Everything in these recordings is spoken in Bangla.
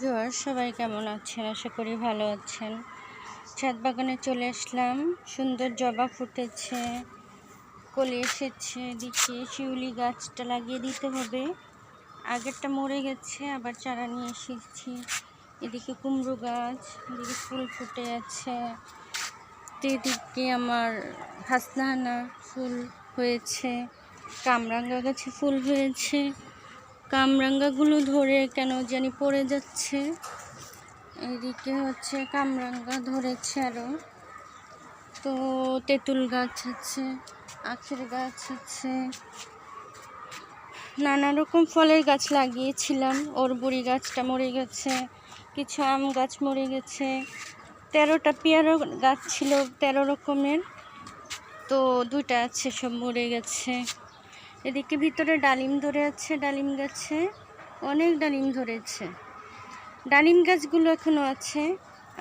ভিউয়ার সবাই কেমন আছেন? আশা করি ভালো আছেন। ছাদ বাগানে চলে আসলাম। সুন্দর জবা ফুটেছে, কলি এসেছে, দিকে শিউলি গাছটা লাগিয়ে দিতে হবে। আগেরটা মরে গেছে, আবার চারা নিয়ে এসেছি। এদিকে কুমড়ো গাছ, এদিকে ফুল ফুটে আছে। তো এদিকে আমার হাসনাহানা ফুল হয়েছে, কামরাঙ্গা গাছে ফুল হয়েছে। কামরাঙ্গাগুলো ধরে কেন জানি পড়ে যাচ্ছে। এদিকে হচ্ছে কামরাঙ্গা ধরেছে আরও তো তেঁতুল গাছ আছে, আখের গাছ আছে। নানা রকম ফলের গাছ লাগিয়েছিলাম, ওর বুড়ি গাছটা মরে গেছে, কিছু আম গাছ মরে গেছে। তেরোটা পেয়ারো গাছ ছিল তেরো রকমের, তো দুইটা আছে সব মরে গেছে। এদিকে ভিতরে ডালিম ধরে আছে, ডালিম গাছে অনেক ডালিম ধরেছে। ডালিম গাছগুলো এখনও আছে,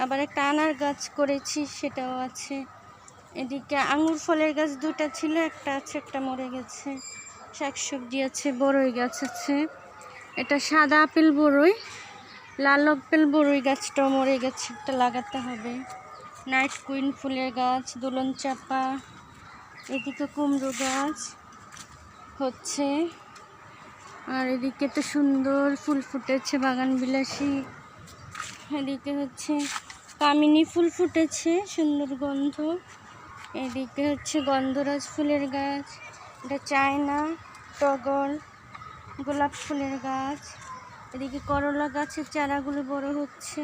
আবার একটা আনার গাছ করেছি, সেটাও আছে। এদিকে আঙুর ফলের গাছ দুটা ছিল, একটা আছে, একটা মরে গেছে। শাকসবজি আছে বড়ই গাছ আছে। এটা সাদা আপেল বড়ই লাল আপেল বড়ই গাছটাও মরে গেছে, একটা লাগাতে হবে। নাইট কুইন ফুলের গাছ দোলন চাপা এদিকে কুমড়ো গাছ। হচ্ছে। আর এদিকে তো সুন্দর ফুল ফুটেছে, বাগান বিলাসী। এদিকে হচ্ছে কামিনী ফুল ফুটেছে, সুন্দর গন্ধ। এদিকে হচ্ছে গন্ধরাজ ফুলের গাছ, এটা চায়না, টগর, গোলাপ ফুলের গাছ। এদিকে করলা গাছের চারাগুলো বড় হচ্ছে।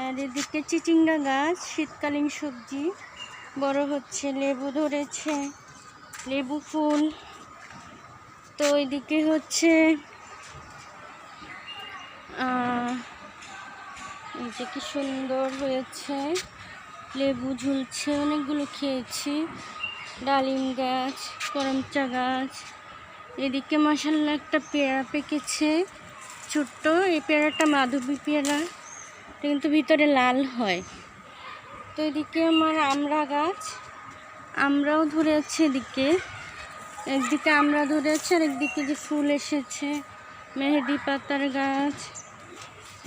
আর এদিকে চিচিঙ্গা গাছ, শীতকালীন সবজি, বড় হচ্ছে, লেবু ধরেছে, লেবু ফুল। তো ওইদিকে হচ্ছে যে কি সুন্দর হয়েছে, লেবু ঝুলছে, অনেকগুলো খেয়েছি, ডালিম গাছ, করমচা গাছ, এদিকে মশাল্লা একটা পেয়ারা পেকেছে, ছোট্ট, এই পেয়ারাটা মাধবী পেয়ারা কিন্তু ভিতরে লাল হয়। তো এদিকে আমার আমড়া গাছ, আমরাও ধরে আছে এদিকে। একদিকে আমরা ধরেছি, আর একদিকে যে ফুল এসেছে, মেহেদি পাতার গাছ,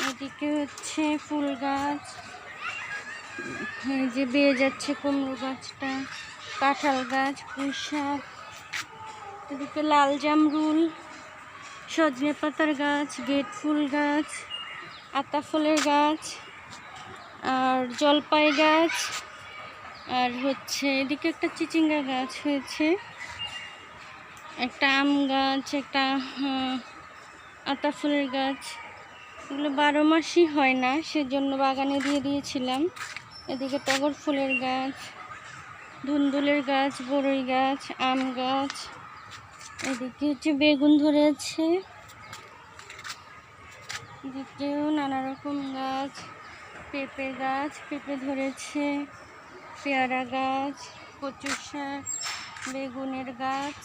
এদিকে হচ্ছে ফুল গাছ, এই যে বেয়ে যাচ্ছে কুমড়ো গাছটা, কাঁঠাল গাছ, পুঁই শাক, এদিকে লাল জামরুল, সজনে পাতার গাছ, গেট ফুল গাছ, আতা ফুলের গাছ, আর জলপাই গাছ, আর হচ্ছে এদিকে একটা চিচিঙ্গা গাছ হয়েছে। একটা আম গাছ, একটা আতা ফুলের গাছ। এগুলো বারো মাসই হয় না, সেজন্য বাগানে দিয়ে দিয়েছিলাম। এদিকে টগর ফুলের গাছ, ধুন্দুলের গাছ বড়ই গাছ, আম গাছ। এদিকে হচ্ছে বেগুন ধরেছে। এদিকেও নানা রকম গাছ, পেঁপে গাছ, পেঁপে ধরেছে, পেয়ারা গাছ কচু শাক, বেগুনের গাছ।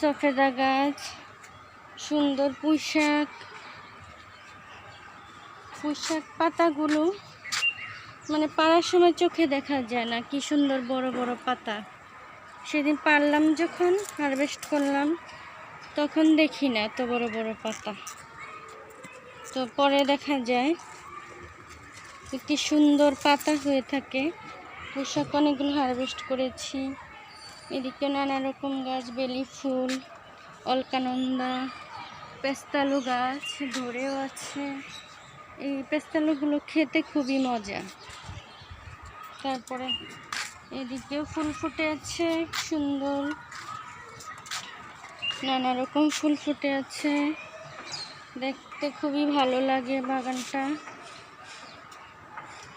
সফেদা গাছ, সুন্দর পুঁইশাক পুঁইশাক পাতাগুলো মানে পাড়ার সময় চোখে দেখা যায় না কি সুন্দর বড় বড় পাতা। সেদিন পারলাম যখন হারভেস্ট করলাম, তখন দেখি না এত বড় বড় পাতা। তো পরে দেখা যায় কি সুন্দর পাতা হয়ে থাকে। পোশাক অনেকগুলো হারভেস্ট করেছি। এদিকে নানা রকম গাছ, বেলি ফুল, অলকানন্দা, পেস্তালু গাছ ধরেও আছে। এই পেস্তালুগুলো খেতে খুবই মজা। তারপরে এদিকেও ফুল ফুটে আছে, সুন্দর। নানা রকম ফুল ফুটে আছে। দেখতে খুবই ভালো লাগে বাগানটা।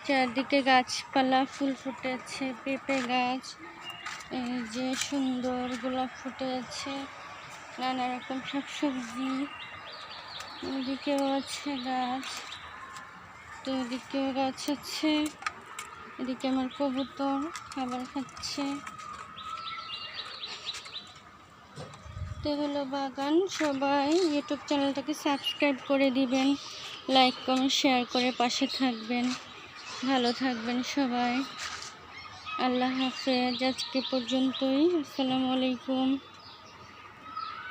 চারদিকে গাছপালা, ফুল ফুটে আছে, পেঁপে গাছ। এই যে সুন্দর গোলাপ ফুটে আছে, নানা রকম শাকসবজি, এদিকেও আছে গাছ, তো এদিকেও গাছ আছে, এদিকে আমার কবুতর খাবার খাচ্ছে। তো হলো বাগান, সবাই ইউটিউব চ্যানেলটাকে সাবস্ক্রাইব করে দিবেন, লাইক, কমেন্ট, শেয়ার করে পাশে থাকবেন। ভালো থাকবেন সবাই। আল্লাহ হাফেজ আজকে পর্যন্তই। আসসালামু আলাইকুম।